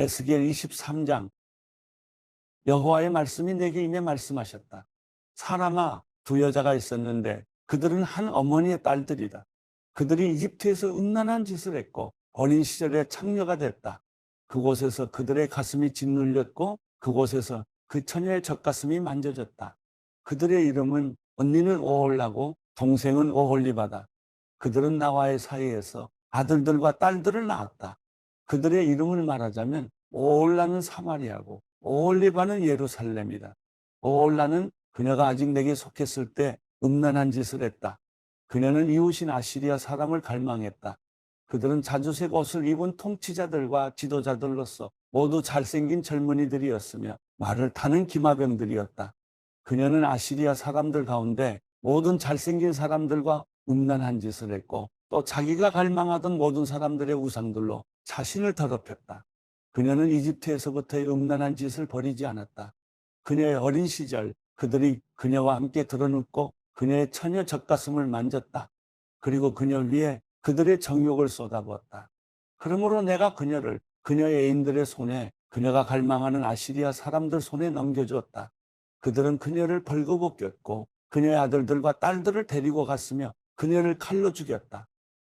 에스겔 23장 여호와의 말씀이 내게 임해 말씀하셨다. 사람아 두 여자가 있었는데 그들은 한 어머니의 딸들이다. 그들이 이집트에서 음란한 짓을 했고 어린 시절에 창녀가 됐다. 그곳에서 그들의 가슴이 짓눌렸고 그곳에서 그 처녀의 젖가슴이 만져졌다. 그들의 이름은 언니는 오홀라고 동생은 오홀리바다. 그들은 나와의 사이에서 아들들과 딸들을 낳았다. 그들의 이름을 말하자면 오홀라는 사마리아고 오홀리바는 예루살렘이다. 오홀라는 그녀가 아직 내게 속했을 때 음란한 짓을 했다. 그녀는 이웃인 아시리아 사람을 갈망했다. 그들은 자주색 옷을 입은 통치자들과 지도자들로서 모두 잘생긴 젊은이들이었으며 말을 타는 기마병들이었다. 그녀는 아시리아 사람들 가운데 모든 잘생긴 사람들과 음란한 짓을 했고 또 자기가 갈망하던 모든 사람들의 우상들로 자신을 더럽혔다. 그녀는 이집트에서부터의 음란한 짓을 버리지 않았다. 그녀의 어린 시절 그들이 그녀와 함께 드러눕고 그녀의 처녀 젖가슴을 만졌다. 그리고 그녀 위에 그들의 정욕을 쏟아부었다. 그러므로 내가 그녀를 그녀의 애인들의 손에 그녀가 갈망하는 아시리아 사람들 손에 넘겨주었다. 그들은 그녀를 벌거벗겼고 그녀의 아들들과 딸들을 데리고 갔으며 그녀를 칼로 죽였다.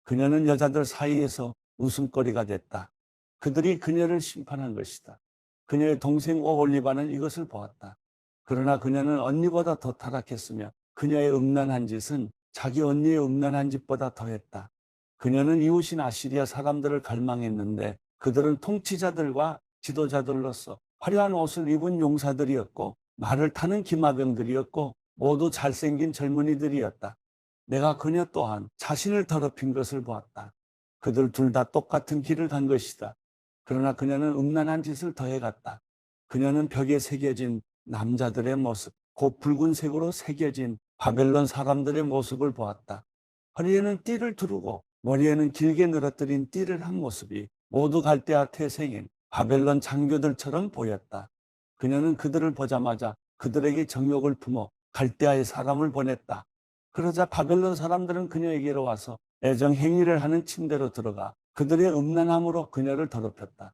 그녀는 여자들 사이에서 웃음거리가 됐다. 그들이 그녀를 심판한 것이다. 그녀의 동생 오올리바는 이것을 보았다. 그러나 그녀는 언니보다 더 타락했으며 그녀의 음란한 짓은 자기 언니의 음란한 짓보다 더했다. 그녀는 이웃인 아시리아 사람들을 갈망했는데 그들은 통치자들과 지도자들로서 화려한 옷을 입은 용사들이었고 말을 타는 기마병들이었고 모두 잘생긴 젊은이들이었다. 내가 그녀 또한 자신을 더럽힌 것을 보았다. 그들 둘 다 똑같은 길을 간 것이다. 그러나 그녀는 음란한 짓을 더해갔다. 그녀는 벽에 새겨진 남자들의 모습, 곧 붉은색으로 새겨진 바벨론 사람들의 모습을 보았다. 허리에는 띠를 두르고 머리에는 길게 늘어뜨린 띠를 한 모습이 모두 갈대아 태생인 바벨론 장교들처럼 보였다. 그녀는 그들을 보자마자 그들에게 정욕을 품어 갈대아의 사람을 보냈다. 그러자 바벨론 사람들은 그녀에게로 와서 애정 행위를 하는 침대로 들어가 그들의 음란함으로 그녀를 더럽혔다.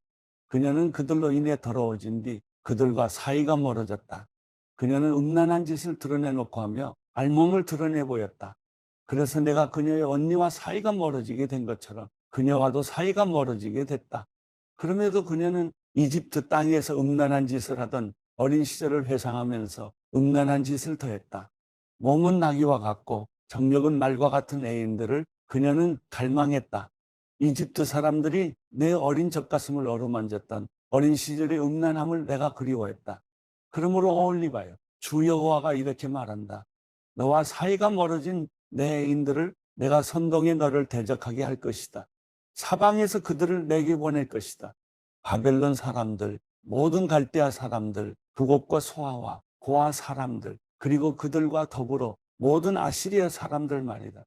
그녀는 그들로 인해 더러워진 뒤 그들과 사이가 멀어졌다. 그녀는 음란한 짓을 드러내놓고 하며 알몸을 드러내 보였다. 그래서 내가 그녀의 언니와 사이가 멀어지게 된 것처럼 그녀와도 사이가 멀어지게 됐다. 그럼에도 그녀는 이집트 땅에서 음란한 짓을 하던 어린 시절을 회상하면서 음란한 짓을 더했다. 몸은 나귀와 같고 정력은 말과 같은 애인들을 그녀는 갈망했다. 이집트 사람들이 내 어린 젖가슴을 어루만졌던 어린 시절의 음란함을 내가 그리워했다. 그러므로 어울리봐요. 주 여호와가 이렇게 말한다. 너와 사이가 멀어진 내 애인들을 내가 선동에 너를 대적하게 할 것이다. 사방에서 그들을 내게 보낼 것이다. 바벨론 사람들, 모든 갈대아 사람들, 북옥과 소아와 고아 사람들, 그리고 그들과 더불어 모든 아시리아 사람들 말이다.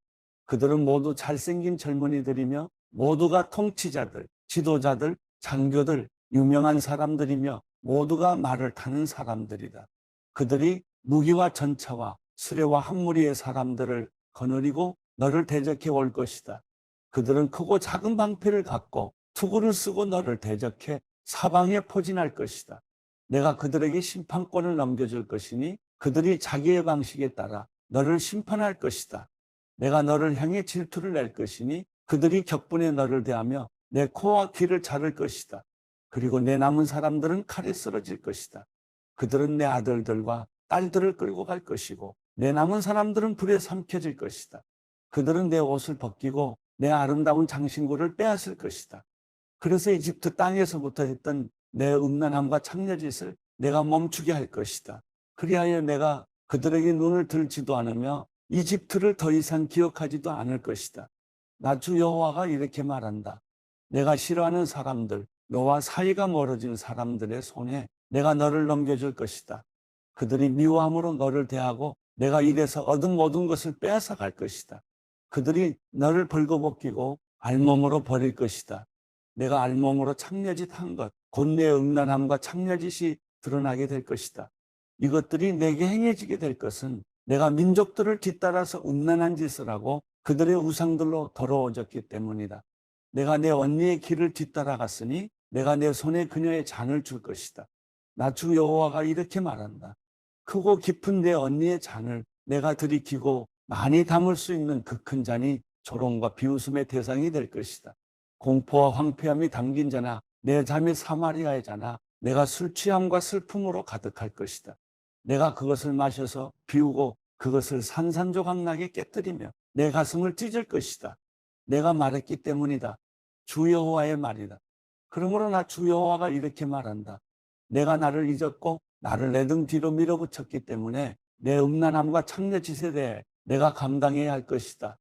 그들은 모두 잘생긴 젊은이들이며 모두가 통치자들, 지도자들, 장교들, 유명한 사람들이며 모두가 말을 타는 사람들이다. 그들이 무기와 전차와 수레와 한 무리의 사람들을 거느리고 너를 대적해 올 것이다. 그들은 크고 작은 방패를 갖고 투구를 쓰고 너를 대적해 사방에 포진할 것이다. 내가 그들에게 심판권을 넘겨줄 것이니 그들이 자기의 방식에 따라 너를 심판할 것이다. 내가 너를 향해 질투를 낼 것이니 그들이 격분에 너를 대하며 내 코와 귀를 자를 것이다. 그리고 내 남은 사람들은 칼에 쓰러질 것이다. 그들은 내 아들들과 딸들을 끌고 갈 것이고 내 남은 사람들은 불에 삼켜질 것이다. 그들은 내 옷을 벗기고 내 아름다운 장신구를 빼앗을 것이다. 그래서 이집트 땅에서부터 했던 내 음란함과 창녀짓을 내가 멈추게 할 것이다. 그리하여 내가 그들에게 눈을 들지도 않으며 이집트를 더 이상 기억하지도 않을 것이다. 나주 여호와가 이렇게 말한다. 내가 싫어하는 사람들, 너와 사이가 멀어진 사람들의 손에 내가 너를 넘겨줄 것이다. 그들이 미워함으로 너를 대하고 내가 이래서 얻은 모든 것을 빼앗아 갈 것이다. 그들이 너를 벌거벗기고 알몸으로 버릴 것이다. 내가 알몸으로 창녀짓 한 것, 곧 내 음란함과 창녀짓이 드러나게 될 것이다. 이것들이 내게 행해지게 될 것은 내가 민족들을 뒤따라서 음란한 짓을 하고 그들의 우상들로 더러워졌기 때문이다. 내가 내 언니의 길을 뒤따라갔으니 내가 내 손에 그녀의 잔을 줄 것이다. 나주 여호와가 이렇게 말한다. 크고 깊은 내 언니의 잔을 내가 들이키고 많이 담을 수 있는 그 큰 잔이 조롱과 비웃음의 대상이 될 것이다. 공포와 황폐함이 담긴 자나 내 잠이 사마리아의 자나 내가 술 취함과 슬픔으로 가득할 것이다. 내가 그것을 마셔서 비우고 그것을 산산조각나게 깨뜨리며 내 가슴을 찢을 것이다. 내가 말했기 때문이다. 주 여호와의 말이다. 그러므로 나 주 여호와가 이렇게 말한다. 내가 나를 잊었고 나를 내 등 뒤로 밀어붙였기 때문에 내 음란함과 창녀짓에 대해 내가 감당해야 할 것이다.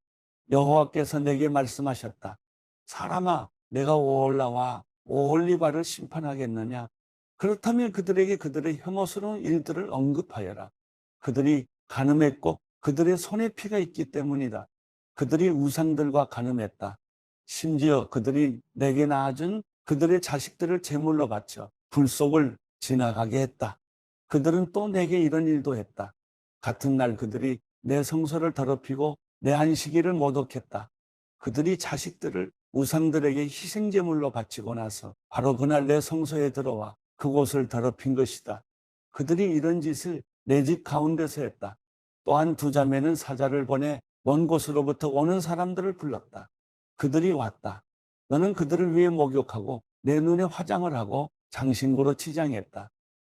여호와께서 내게 말씀하셨다. 사람아, 내가 오홀라와 오홀리바를 심판하겠느냐? 그렇다면 그들에게 그들의 혐오스러운 일들을 언급하여라. 그들이 가늠했고 그들의 손에 피가 있기 때문이다. 그들이 우상들과 가늠했다. 심지어 그들이 내게 낳아준 그들의 자식들을 제물로 바쳐 불 속을 지나가게 했다. 그들은 또 내게 이런 일도 했다. 같은 날 그들이 내 성소를 더럽히고 내 안식일을 모독했다. 그들이 자식들을 우상들에게 희생제물로 바치고 나서 바로 그날 내 성소에 들어와 그곳을 더럽힌 것이다. 그들이 이런 짓을 내 집 가운데서 했다. 또한 두 자매는 사자를 보내 먼 곳으로부터 오는 사람들을 불렀다. 그들이 왔다. 너는 그들을 위해 목욕하고 내 눈에 화장을 하고 장신구로 치장했다.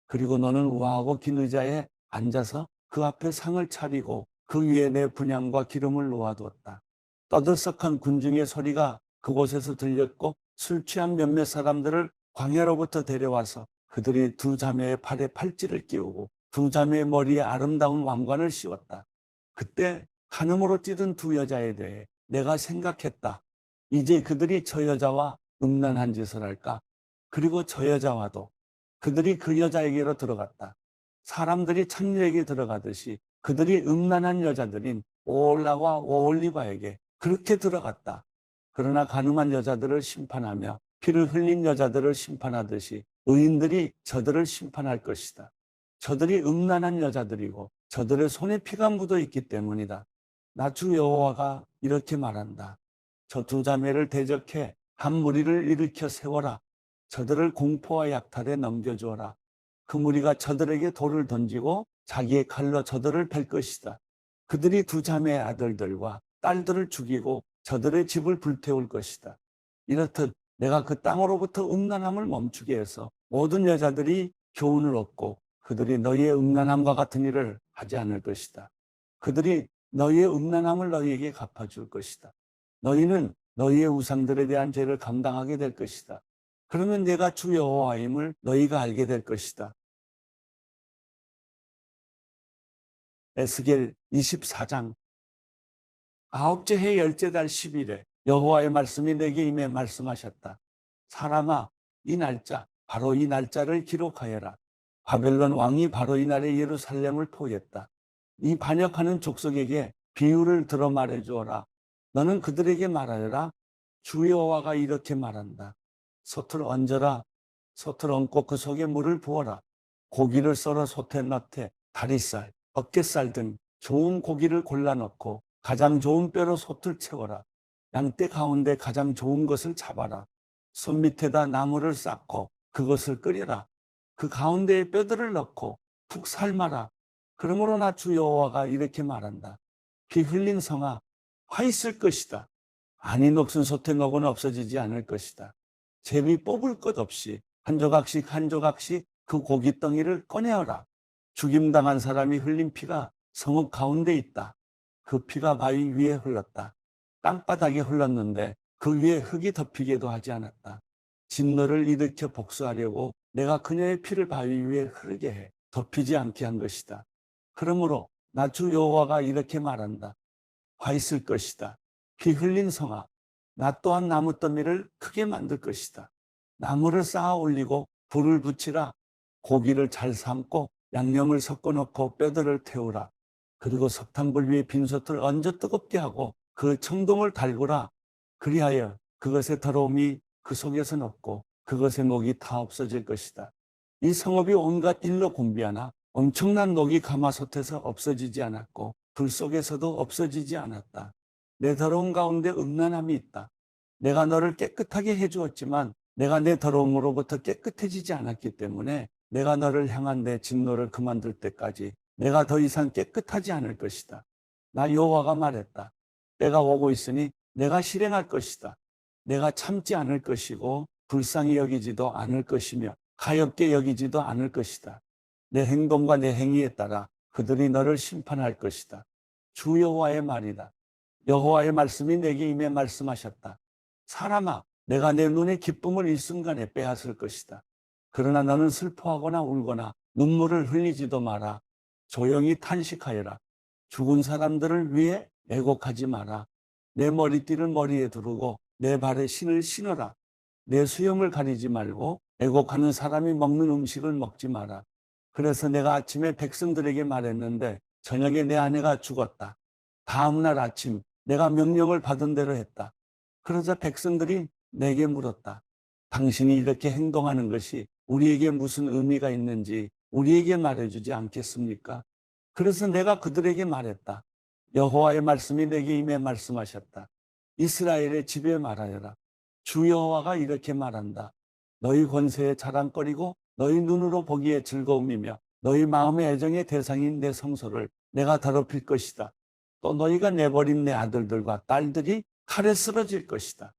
그리고 너는 우아하고 긴 의자에 앉아서 그 앞에 상을 차리고 그 위에 내 분향과 기름을 놓아두었다. 떠들썩한 군중의 소리가 그곳에서 들렸고 술 취한 몇몇 사람들을 광야로부터 데려와서 그들이 두 자매의 팔에 팔찌를 끼우고 두 자매의 머리에 아름다운 왕관을 씌웠다. 그때 간음으로 찌든 두 여자에 대해 내가 생각했다. 이제 그들이 저 여자와 음란한 짓을 할까? 그리고 저 여자와도 그들이 그 여자에게로 들어갔다. 사람들이 창녀에게 들어가듯이 그들이 음란한 여자들인 오올라와 오올리바에게 그렇게 들어갔다. 그러나 가늠한 여자들을 심판하며 피를 흘린 여자들을 심판하듯이 의인들이 저들을 심판할 것이다. 저들이 음란한 여자들이고 저들의 손에 피가 묻어 있기 때문이다. 나주 여호와가 이렇게 말한다. 저 두 자매를 대적해 한 무리를 일으켜 세워라. 저들을 공포와 약탈에 넘겨주어라. 그 무리가 저들에게 돌을 던지고 자기의 칼로 저들을 벨 것이다. 그들이 두 자매의 아들들과 딸들을 죽이고 저들의 집을 불태울 것이다. 이렇듯 내가 그 땅으로부터 음란함을 멈추게 해서 모든 여자들이 교훈을 얻고 그들이 너희의 음란함과 같은 일을 하지 않을 것이다. 그들이 너희의 음란함을 너희에게 갚아줄 것이다. 너희는 너희의 우상들에 대한 죄를 감당하게 될 것이다. 그러면 내가 주 여호와임을 너희가 알게 될 것이다. 에스겔 24장 아홉째 해 열째 달 10일에 여호와의 말씀이 내게 임해 말씀하셨다. 사람아 이 날짜 바로 이 날짜를 기록하여라. 바벨론 왕이 바로 이 날에 예루살렘을 포했다. 이 반역하는 족속에게 비유를 들어 말해 주어라. 너는 그들에게 말하여라. 주 여호와가 이렇게 말한다. 솥을 얹어라. 솥을 얹고 그 속에 물을 부어라. 고기를 썰어 솥에 넣되 다리살, 어깨살 등 좋은 고기를 골라 넣고 가장 좋은 뼈로 솥을 채워라. 양떼 가운데 가장 좋은 것을 잡아라. 손 밑에다 나무를 쌓고 그것을 끓여라. 그 가운데에 뼈들을 넣고 푹 삶아라. 그러므로 나 주 여호와가 이렇게 말한다. 피 흘린 성아 화 있을 것이다. 아니 녹슨 솥에 녹은 없어지지 않을 것이다. 제비 뽑을 것 없이 한 조각씩 한 조각씩 그 고기 덩이를 꺼내어라. 죽임당한 사람이 흘린 피가 성읍 가운데 있다. 그 피가 바위 위에 흘렀다. 땅바닥에 흘렀는데 그 위에 흙이 덮이게도 하지 않았다. 진노를 일으켜 복수하려고 내가 그녀의 피를 바위 위에 흐르게 해 덮이지 않게 한 것이다. 그러므로 나 주 여호와가 이렇게 말한다. 화 있을 것이다. 피 흘린 성아. 나 또한 나무 더미를 크게 만들 것이다. 나무를 쌓아 올리고 불을 붙이라. 고기를 잘 삶고 양념을 섞어 놓고 뼈들을 태우라. 그리고 석탄불 위에 빈솥을 얹어 뜨겁게 하고 그 청동을 달구라. 그리하여 그것의 더러움이 그 속에서 없고 그것의 녹이 다 없어질 것이다. 이 성읍이 온갖 일로 공비하나 엄청난 녹이 가마솥에서 없어지지 않았고 불 속에서도 없어지지 않았다. 내 더러운 가운데 음란함이 있다. 내가 너를 깨끗하게 해주었지만 내가 내 더러움으로부터 깨끗해지지 않았기 때문에 내가 너를 향한 내 진노를 그만둘 때까지 내가 더 이상 깨끗하지 않을 것이다. 나 여호와가 말했다. 때가 오고 있으니 내가 실행할 것이다. 내가 참지 않을 것이고 불쌍히 여기지도 않을 것이며 가엽게 여기지도 않을 것이다. 내 행동과 내 행위에 따라 그들이 너를 심판할 것이다. 주 여호와의 말이다. 여호와의 말씀이 내게 임해 말씀하셨다. 사람아, 내가 내 눈의 기쁨을 일순간에 빼앗을 것이다. 그러나 너는 슬퍼하거나 울거나 눈물을 흘리지도 마라. 조용히 탄식하여라. 죽은 사람들을 위해 애곡하지 마라. 내 머리띠를 머리에 두르고 내 발에 신을 신어라. 내 수염을 가리지 말고 애곡하는 사람이 먹는 음식을 먹지 마라. 그래서 내가 아침에 백성들에게 말했는데 저녁에 내 아내가 죽었다. 다음날 아침 내가 명령을 받은 대로 했다. 그러자 백성들이 내게 물었다. 당신이 이렇게 행동하는 것이 우리에게 무슨 의미가 있는지 우리에게 말해주지 않겠습니까? 그래서 내가 그들에게 말했다. 여호와의 말씀이 내게 임해 말씀하셨다. 이스라엘의 집에 말하여라. 주 여호와가 이렇게 말한다. 너희 권세의 자랑거리고 너희 눈으로 보기에 즐거움이며 너희 마음의 애정의 대상인 내 성소를 내가 더럽힐 것이다. 또 너희가 내버린 내 아들들과 딸들이 칼에 쓰러질 것이다.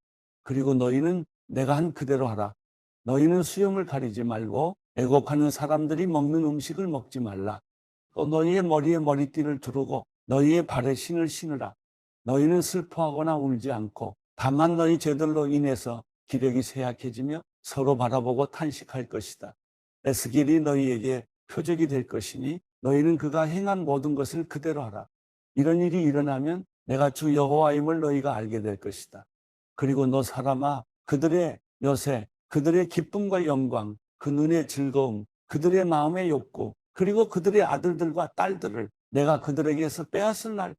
그리고 너희는 내가 한 그대로 하라. 너희는 수염을 가리지 말고 애곡하는 사람들이 먹는 음식을 먹지 말라. 또 너희의 머리에 머리띠를 두르고 너희의 발에 신을 신으라. 너희는 슬퍼하거나 울지 않고 다만 너희 죄들로 인해서 기력이 쇠약해지며 서로 바라보고 탄식할 것이다. 에스겔이 너희에게 표적이 될 것이니 너희는 그가 행한 모든 것을 그대로 하라. 이런 일이 일어나면 내가 주 여호와임을 너희가 알게 될 것이다. 그리고 너 사람아 그들의 요새 그들의 기쁨과 영광 그 눈의 즐거움 그들의 마음의 욕구 그리고 그들의 아들들과 딸들을 내가 그들에게서 빼앗을 날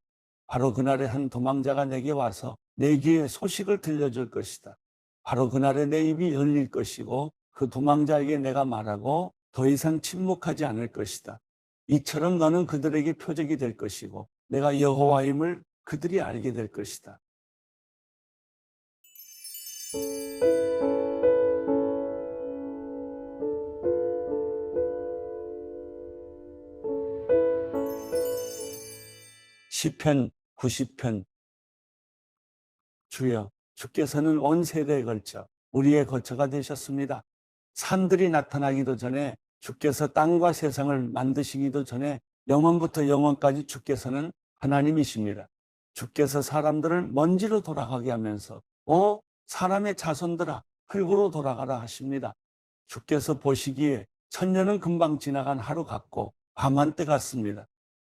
바로 그날에 한 도망자가 내게 와서 내 귀에 소식을 들려줄 것이다. 바로 그날에 내 입이 열릴 것이고 그 도망자에게 내가 말하고 더 이상 침묵하지 않을 것이다. 이처럼 너는 그들에게 표적이 될 것이고 내가 여호와임을 그들이 알게 될 것이다. 시편 90편 주여 주께서는 온 세대에 걸쳐 우리의 거처가 되셨습니다. 산들이 나타나기도 전에 주께서 땅과 세상을 만드시기도 전에 영원부터 영원까지 주께서는 하나님이십니다. 주께서 사람들을 먼지로 돌아가게 하면서 어 사람의 자손들아 흙으로 돌아가라 하십니다. 주께서 보시기에 천년은 금방 지나간 하루 같고 밤 한때 같습니다.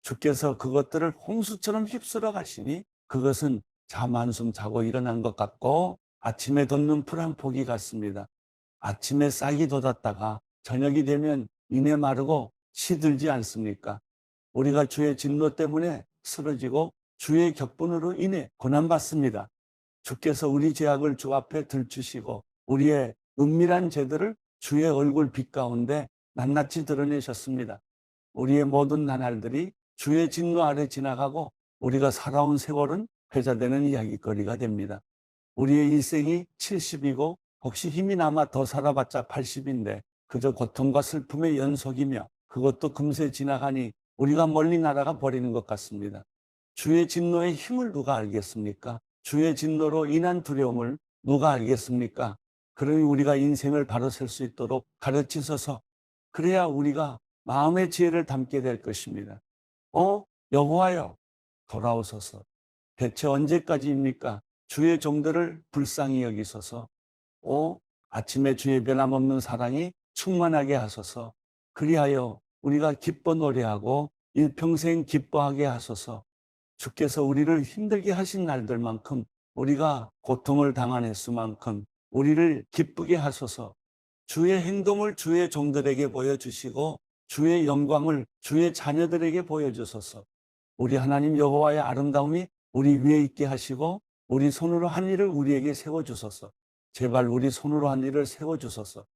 주께서 그것들을 홍수처럼 휩쓸어 가시니 그것은 잠 한숨 자고 일어난 것 같고 아침에 돋는 풀 한 포기 같습니다. 아침에 싹이 돋았다가 저녁이 되면 이내 마르고 시들지 않습니까? 우리가 주의 진노 때문에 쓰러지고 주의 격분으로 인해 고난받습니다. 주께서 우리 죄악을 주 앞에 들추시고 우리의 은밀한 죄들을 주의 얼굴 빛 가운데 낱낱이 드러내셨습니다. 우리의 모든 나날들이 주의 진노 아래 지나가고 우리가 살아온 세월은 회자되는 이야기거리가 됩니다. 우리의 일생이 70이고 혹시 힘이 남아 더 살아봤자 80인데 그저 고통과 슬픔의 연속이며 그것도 금세 지나가니 우리가 멀리 날아가 버리는 것 같습니다. 주의 진노의 힘을 누가 알겠습니까? 주의 진노로 인한 두려움을 누가 알겠습니까? 그러니 우리가 인생을 바로 셀수 있도록 가르치셔서 그래야 우리가 마음의 지혜를 담게 될 것입니다. 어? 여호와여 돌아오소서. 대체 언제까지입니까? 주의 종들을 불쌍히 여기소서. 오 아침에 주의 변함없는 사랑이 충만하게 하소서. 그리하여 우리가 기뻐 노래하고 일평생 기뻐하게 하소서. 주께서 우리를 힘들게 하신 날들만큼 우리가 고통을 당한 횟수만큼 우리를 기쁘게 하소서. 주의 행동을 주의 종들에게 보여주시고 주의 영광을 주의 자녀들에게 보여주소서. 우리 하나님 여호와의 아름다움이 우리 위에 있게 하시고 우리 손으로 한 일을 우리에게 세워 주소서. 제발 우리 손으로 한 일을 세워 주소서.